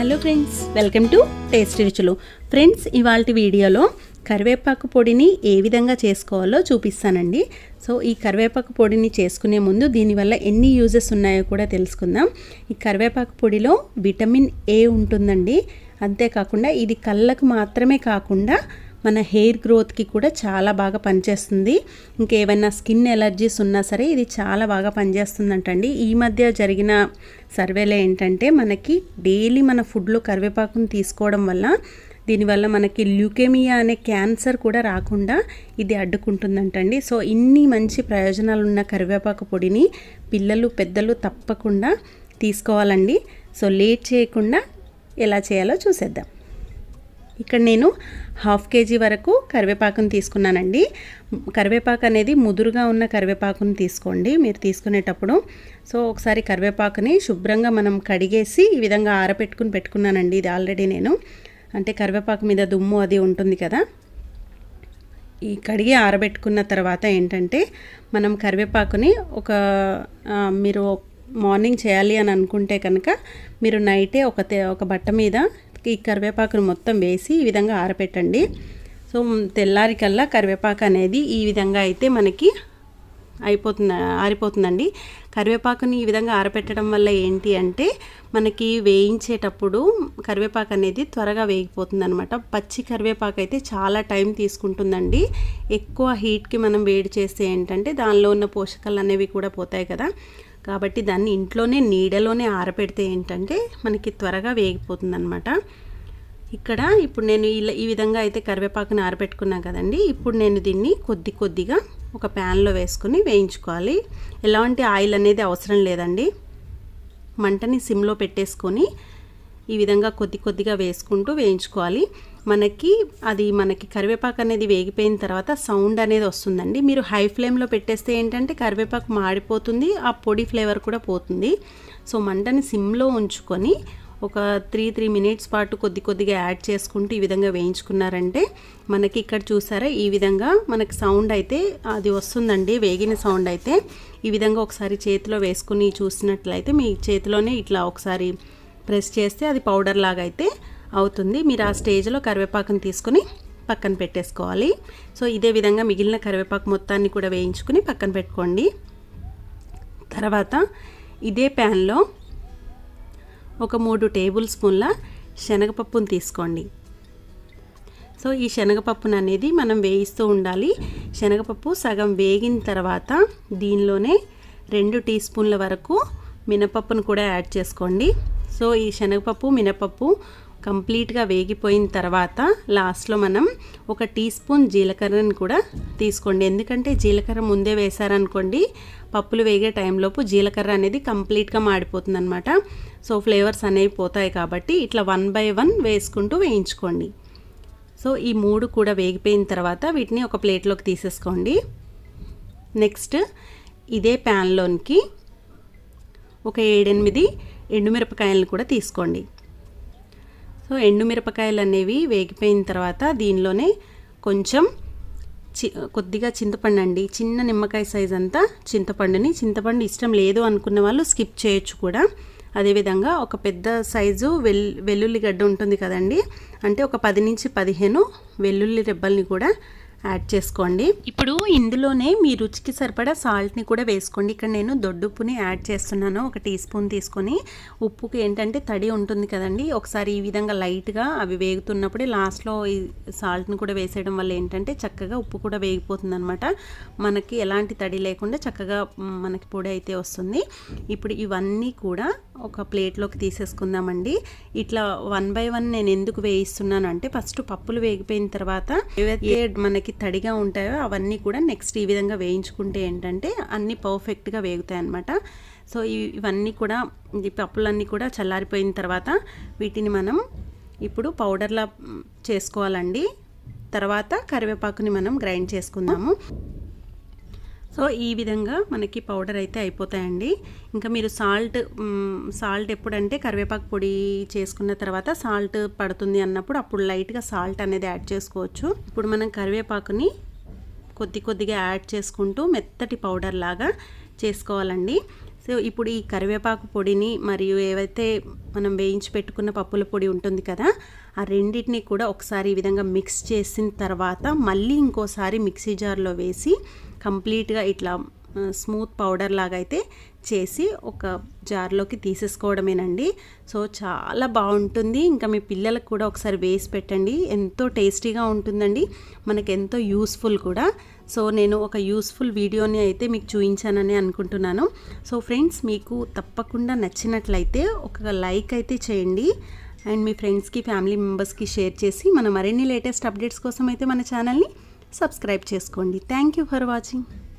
Hello friends welcome to taste Ruchulu. Friends ఇవాళ వీడియోలో కరివేపాకు పొడిని ఏ విధంగా చేసుకోవాలో చూపిస్తానండి. సో ఈ కరివేపాకు పొడిని చేసుకునే ముందు దీనివల్ల ఎన్ని యూజెస్ ఉన్నాయో కూడా తెలుసుకుందాం. ఈ కరివేపాకు పొడిలో విటమిన్ ఏ ఉంటుందండి. అంతేకాకుండా ఇది కళ్ళకు మాత్రమే కాకుండా మన హెయిర్ గ్రోత్కి కూడా చాలా బాగా పనిచేస్తుంది. ఇంకేమైనా స్కిన్ ఎలర్జీస్ ఉన్నా సరే ఇది చాలా బాగా పనిచేస్తుందంటండి. ఈ మధ్య జరిగిన సర్వేలో ఏంటంటే మనకి డైలీ మన ఫుడ్లో కరివేపాకుని తీసుకోవడం వల్ల దీనివల్ల మనకి ల్యూకేమియా అనే క్యాన్సర్ కూడా రాకుండా ఇది అడ్డుకుంటుందంటండి. సో ఇన్ని మంచి ప్రయోజనాలు ఉన్న కరివేపాకు పొడిని పిల్లలు పెద్దలు తప్పకుండా తీసుకోవాలండి. సో లేట్ చేయకుండా ఎలా చేయాలో చూసేద్దాం. ఇక్కడ నేను హాఫ్ కేజీ వరకు కరివేపాకుని తీసుకున్నానండి. కరివేపాకు అనేది ముదురుగా ఉన్న కరివేపాకుని తీసుకోండి. మీరు తీసుకునేటప్పుడు సో ఒకసారి కరివేపాకుని శుభ్రంగా మనం కడిగేసి ఈ విధంగా ఆరబెట్టుకుని పెట్టుకున్నానండి. ఇది ఆల్రెడీ నేను. అంటే కరివేపాకు మీద దుమ్ము అది ఉంటుంది కదా. ఈ కడిగి ఆరబెట్టుకున్న తర్వాత ఏంటంటే మనం కరివేపాకుని ఒక మీరు మార్నింగ్ చేయాలి అని అనుకుంటే కనుక మీరు నైటే ఒక ఒక బట్ట మీద ఈ కరివేపాకును మొత్తం వేసి ఈ విధంగా ఆరబెట్టండి సో తెల్లారికల్లా కరివేపాకు అనేది ఈ విధంగా అయితే మనకి అయిపోతుంది ఆరిపోతుందండి. కరివేపాకుని ఈ విధంగా ఆరబెట్టడం వల్ల ఏంటి అంటే మనకి వేయించేటప్పుడు కరివేపాకు అనేది త్వరగా వేగిపోతుంది అనమాట పచ్చి కరివేపాకు అయితే చాలా టైం తీసుకుంటుందండి. ఎక్కువ హీట్కి మనం వేడి చేస్తే ఏంటంటే దానిలో ఉన్న పోషకాలు అనేవి కూడా పోతాయి కదా. కాబట్టి దాన్ని ఇంట్లోనే నీడలోనే ఆరబెడితే ఏంటంటే మనకి త్వరగా వేగిపోతుంది అనమాట ఇక్కడ ఇప్పుడు నేను ఇలా ఈ విధంగా అయితే కరివేపాకుని ఆరబెట్టుకున్నా కదండి ఇప్పుడు నేను దీన్ని కొద్ది కొద్దిగా ఒక ప్యాన్లో వేసుకొని వేయించుకోవాలి. ఎలాంటి ఆయిల్ అనేది అవసరం లేదండి. మంటని సిమ్లో పెట్టేసుకొని ఈ విధంగా కొద్ది కొద్దిగా వేసుకుంటూ వేయించుకోవాలి. మనకి అది మనకి కరివేపాకు అనేది వేగిపోయిన తర్వాత సౌండ్ అనేది వస్తుందండి. మీరు హై ఫ్లేమ్లో పెట్టేస్తే ఏంటంటే కరివేపాకు మాడిపోతుంది ఆ పొడి ఫ్లేవర్ కూడా పోతుంది. సో మంటని సిమ్లో ఉంచుకొని ఒక త్రీ త్రీ మినిట్స్ పాటు కొద్ది కొద్దిగా యాడ్ చేసుకుంటూ ఈ విధంగా వేయించుకున్నారంటే మనకి ఇక్కడ చూసారా ఈ విధంగా మనకి సౌండ్ అయితే అది వస్తుందండి వేగిన సౌండ్ అయితే. ఈ విధంగా ఒకసారి చేతిలో వేసుకుని చూసినట్లయితే మీ చేతిలోనే ఇట్లా ఒకసారి ప్రెస్ చేస్తే అది పౌడర్ లాగా అయితే అవుతుంది. మీరు ఆ స్టేజ్లో కరివేపాకుని తీసుకుని పక్కన పెట్టేసుకోవాలి. సో ఇదే విధంగా మిగిలిన కరివేపాకు మొత్తాన్ని కూడా వేయించుకుని పక్కన పెట్టుకోండి. తర్వాత ఇదే ప్యాన్లో ఒక మూడు టేబుల్ స్పూన్ల శనగపప్పును తీసుకోండి. సో ఈ శనగపప్పును అనేది మనం వేయిస్తూ ఉండాలి. శనగపప్పు సగం వేగిన తర్వాత దీనిలోనే రెండు టీ స్పూన్ల వరకు మినపప్పును కూడా యాడ్ చేసుకోండి. సో ఈ శనగపప్పు మినపప్పు కంప్లీట్గా వేగిపోయిన తర్వాత లాస్ట్లో మనం ఒక టీ స్పూన్ జీలకర్రని కూడా తీసుకోండి. ఎందుకంటే జీలకర్ర ముందే వేశారనుకోండి పప్పులు వేగే టైంలోపు జీలకర్ర అనేది కంప్లీట్గా మాడిపోతుంది అనమాట సో ఫ్లేవర్స్ అనేవి పోతాయి కాబట్టి ఇట్లా వన్ బై వన్ వేసుకుంటూ వేయించుకోండి. సో ఈ మూడు కూడా వేగిపోయిన తర్వాత వీటిని ఒక ప్లేట్లోకి తీసేసుకోండి. నెక్స్ట్ ఇదే ప్యాన్లోనికి ఒక ఏడెనిమిది ఎండుమిరపకాయలను కూడా తీసుకోండి. సో ఎండుమిరపకాయలు అనేవి వేగిపోయిన తర్వాత దీనిలోనే కొంచెం చి కొద్దిగా చింతపండు అండి. చిన్న నిమ్మకాయ సైజ్ అంతా చింతపండుని. చింతపండు ఇష్టం లేదు అనుకున్న వాళ్ళు స్కిప్ చేయొచ్చు కూడా. అదేవిధంగా ఒక పెద్ద సైజు వెల్ వెల్లుల్లి గడ్డ ఉంటుంది కదండి. అంటే ఒక పది నుంచి పదిహేను వెల్లుల్లి రెబ్బల్ని కూడా యాడ్ చేసుకోండి. ఇప్పుడు ఇందులోనే మీ రుచికి సరిపడా సాల్ట్ని కూడా వేసుకోండి. ఇక్కడ నేను దొడ్డుప్పుని యాడ్ చేస్తున్నాను. ఒక టీ స్పూన్ తీసుకొని ఉప్పుకి ఏంటంటే తడి ఉంటుంది కదండి. ఒకసారి ఈ విధంగా లైట్గా అవి వేగుతున్నప్పుడే లాస్ట్లో ఈ సాల్ట్ని కూడా వేసేయడం వల్ల ఏంటంటే చక్కగా ఉప్పు కూడా వేగిపోతుంది అనమాట మనకి ఎలాంటి తడి లేకుండా చక్కగా మనకి పొడి అయితే వస్తుంది. ఇప్పుడు ఇవన్నీ కూడా ఒక ప్లేట్లోకి తీసేసుకుందామండి. ఇట్లా వన్ బై వన్ నేను ఎందుకు వేయిస్తున్నాను అంటే ఫస్ట్ పప్పులు వేగిపోయిన తర్వాత మనకి మనకి తడిగా ఉంటాయో అవన్నీ కూడా నెక్స్ట్ ఈ విధంగా వేయించుకుంటే ఏంటంటే అన్నీ పర్ఫెక్ట్గా వేగుతాయి అనమాట సో ఇవన్నీ కూడా ఈ పప్పులన్నీ కూడా చల్లారిపోయిన తర్వాత వీటిని మనం ఇప్పుడు పౌడర్లా చేసుకోవాలండి. తర్వాత కరివేపాకుని మనం గ్రైండ్ చేసుకుందాము. సో ఈ విధంగా మనకి పౌడర్ అయితే అయిపోతాయండి. ఇంకా మీరు సాల్ట్ సాల్ట్ ఎప్పుడంటే కరివేపాకు పొడి చేసుకున్న తర్వాత సాల్ట్ పడుతుంది అన్నప్పుడు అప్పుడు లైట్గా సాల్ట్ అనేది యాడ్ చేసుకోవచ్చు. ఇప్పుడు మనం కరివేపాకుని కొద్ది కొద్దిగా యాడ్ చేసుకుంటూ మెత్తటి పౌడర్ లాగా చేసుకోవాలండి. సో ఇప్పుడు ఈ కరివేపాకు పొడిని మరియు ఏవైతే మనం వేయించి పెట్టుకున్న పప్పుల పొడి ఉంటుంది కదా ఆ రెండింటిని కూడా ఒకసారి ఈ విధంగా మిక్స్ చేసిన తర్వాత మళ్ళీ ఇంకోసారి మిక్సీ జార్లో వేసి కంప్లీట్గా ఇట్లా స్మూత్ పౌడర్ లాగా అయితే చేసి ఒక జార్లోకి తీసేసుకోవడమేనండి. సో చాలా బాగుంటుంది. ఇంకా మీ పిల్లలకు కూడా ఒకసారి వేసి పెట్టండి. ఎంతో టేస్టీగా ఉంటుందండి. మనకు ఎంతో యూస్ఫుల్ కూడా. సో నేను ఒక యూస్ఫుల్ వీడియోని అయితే మీకు చూపించానని అనుకుంటున్నాను. సో ఫ్రెండ్స్ మీకు తప్పకుండా నచ్చినట్లయితే ఒక లైక్ అయితే చేయండి. అండ్ మీ ఫ్రెండ్స్కి ఫ్యామిలీ మెంబర్స్కి షేర్ చేసి మన మరిన్ని లేటెస్ట్ అప్డేట్స్ కోసం అయితే మన ఛానల్ని సబ్స్క్రైబ్ చేసుకోండి. Thank you for watching.